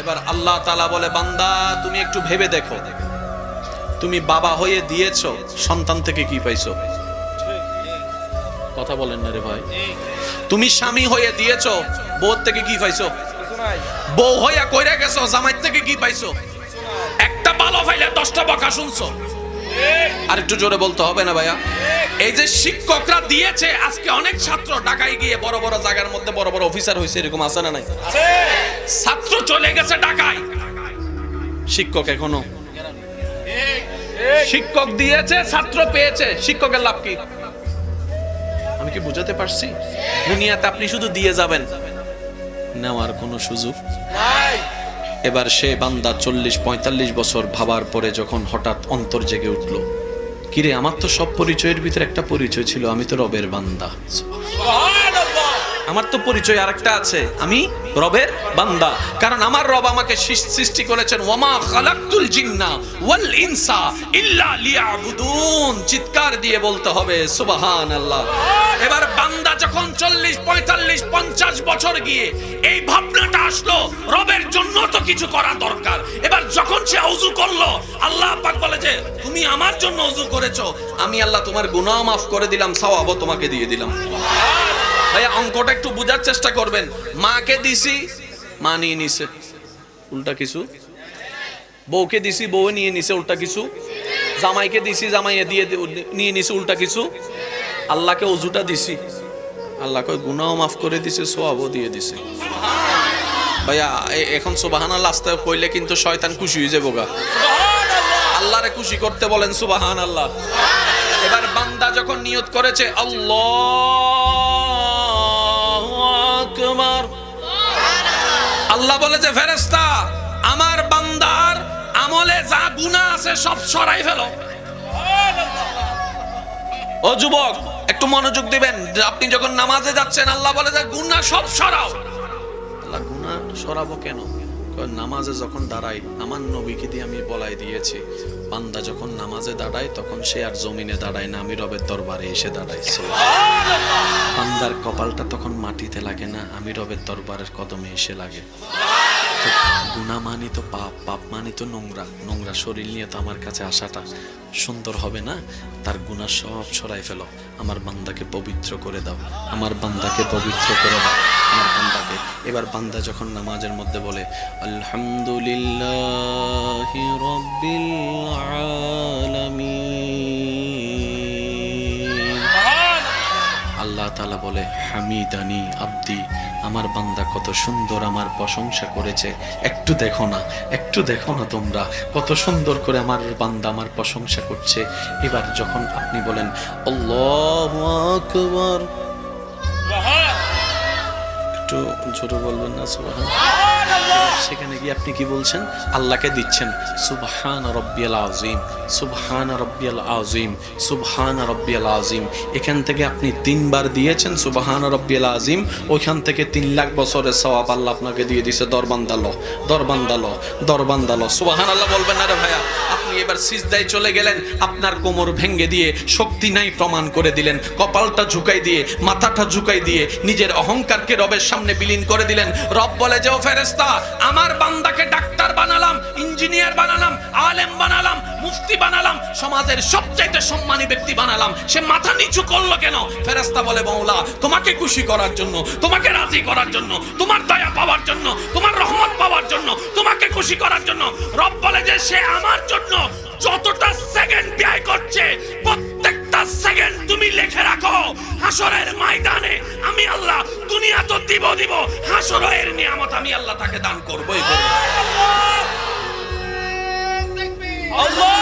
এবার আল্লাহ তালা বলে, বান্দা, তুমি একটু ভেবে দেখো। তুমি বাবা হয়ে দিয়েছ, সন্তান থেকে কি পাইছো? কথা বলেন না রে ভাই। তুমি স্বামী হয়ে দিয়েছ, বউ থেকে কি পাইছো? বউ হইয়া কইরা গেছো, জামাই থেকে কি পাইছো? একটা ভালো ফাইলে দশটা বকা শুনছো। আর একটু জোরে বলতে হবে না ভাইয়া? এই যে শিক্ষকরা দিয়েছে আজকে অনেক ছাত্র ঢাকায় গিয়ে বড় বড় জায়গার মধ্যে বড় বড় অফিসার হয়েছে এরকম আছে না নাই? ছাত্র চলে গেছে ঢাকায়। শিক্ষক এখনও? শিক্ষক দিয়েছে ছাত্র পেয়েছে শিক্ষকের লাভ কি? আমি কি বুঝাতে পারছি? দুনিয়াতে আপনি শুধু দিয়ে যাবেন। নেওয়ার কোনো সুযোগ? এবার সে বান্দা চল্লিশ পঁয়তাল্লিশ বছর ভাবার পরে যখন হঠাৎ অন্তর জেগে উঠল কিরে, আমার তো সব পরিচয়ের ভিতরে একটা পরিচয় ছিল, আমি তো রবের বান্দা। আমার তো পরিচয় আরেকটা আছে, আমি রবের বান্দা। কারণ আমার রব আমাকে সৃষ্টি করেছেন ওমা খালাকতুল জিন্না ওয়াল ইনসা ইল্লা লিয়াবুদুন। চিৎকার দিয়ে বলতে হবে, সুবহানাল্লাহ। এবার বান্দা যখন 40 45 50 বছর গিয়ে এই ভাবনাটা আসলো, রবের জন্য তো কিছু করা দরকার। এবার যখন সে ওযু করল, আল্লাহ পাক বলে যে তুমি আমার জন্য ওযু করেছ। আমি আল্লাহ তোমার গুনাহ মাফ করে দিলাম, সওয়াবও তোমাকে দিয়ে দিলাম। ভাইয়া, অঙ্কটা একটু বোঝার চেষ্টা করবেন। মাকে দিছি, মা নিয়ে নিছে। উল্টা কিছু? বউকে দিছি, বউ নিয়ে নিছে, উল্টা কিছু? জামাইকে দিছি, জামাইয়ে দিয়ে নিয়ে নিছে, উল্টা কিছু? আল্লাহকে অজুটা দিছি। আল্লাহকে গুনাও মাফ করে দিছে সোয়াবও দিয়ে দিছে। ভাইয়া এখন সুবাহান আল্লাহ আস্তে কইলে কিন্তু শয়তান খুশি হয়ে যাব গা আল্লাহরে খুশি করতে বলেন সুবাহান আল্লাহ এবার বান্দা যখন নিয়ত করেছে, আল্লাহ আল্লাহ বলে যে ফেরেস্তা আমার বান্দার আমলে যা গুনাহ আছে সব সরাই ফেলো। ও যুবক, একটু মনোযোগ দিবেন। আপনি যখন নামাজে যাচ্ছেন, আল্লাহ বলে যে, গুনাহ সব সরাও। আল্লাহ, গুনাহ সরাবো কেন? নামাজে যখন দাঁড়াই, আমার নবীকে দিয়ে আমি বলাই দিয়েছি পান্দা যখন নামাজে দাঁড়ায়, তখন সে আর জমিনে দাঁড়ায় না, আমি রবের দরবারে এসে দাঁড়াইছি। পান্দার কপালটা তখন মাটিতে লাগে না, আমি রবের দরবারের কদমে এসে লাগে। গুণা মানি তো পাপ পাপ মানে তো নোংরা। নোংরা শরীর নিয়ে তো আমার কাছে আসাটা সুন্দর হবে না? তার গুণা সব সরাই ফেলো। আমার বান্দাকে পবিত্র করে দাও। আমার বান্দাকে পবিত্র করে দাও। আমার বান্দাকে। এবার বান্দা যখন নামাজের মধ্যে বলে, আলহামদুলিল্লাহ রব্বিল আলামিন আল্লাহ তালা বলে, হামিদানি আব্দি, আমার বান্দা কত সুন্দর আমার প্রশংসা করেছে। একটু দেখো না, একটু দেখো না তোমরা, কত সুন্দর করে আমার বান্দা আমার প্রশংসা করছে। এবার যখন আপনি বলেন একটু জোরে বলবেন না সুবহান সেখানে গিয়ে আপনি কি বলছেন? আল্লাহকে দিচ্ছেন, সুবহান রব্বিয়াল আজিম সুবহান রব্বিয়াল আজিম সুবহান রব্বিয়াল আজিম এখান থেকে আপনি তিনবার দিয়েছেন, সুবহান রব্বিয়াল আজিম ওইখান থেকে তিন লাখ বছরের সওয়াব আল্লাহ আপনাকে দিয়ে দিছে দরবান্দালো দরবান্দালো দরবান্দালো সুবহান আল্লাহ বলবেন না রে ভাইয়া, আপনি এবার সিজদায় চলে গেলেন, আপনার কোমর ভেঙ্গে দিয়ে শক্তি নাই প্রমাণ করে দিলেন, কপালটা ঝুঁকাই দিয়ে, মাথাটা ঝুঁকাই দিয়ে, নিজের অহংকারকে রবের সামনে বিলীন করে দিলেন। রব বলে যে ও ফেরেস্তা আমার বান্দাকে ডাক্তার বানালাম, ইঞ্জিনিয়ার বানালাম, আলেম বানালাম, মুফতি বানালাম, সমাজের সবচাইতে সম্মানী ব্যক্তি বানালাম। সে মাথা নিচু করল কেন? ফেরাস্তা বলে, মৌলা, তোমাকে খুশি করার জন্য, তোমাকে রাজি করার জন্য, তোমার দয়া পাওয়ার জন্য, তোমার রহমত পাওয়ার জন্য, তোমাকে খুশি করার জন্য, রব বলে যে সে আমার জন্য তুমি লিখে রাখো হাসরের ময়দানে আমি আল্লাহ দুনিয়া তো দিব দিব হাসরের নিয়ামত আমি আল্লাহ তাকে দান করবই। করব আল্লাহ!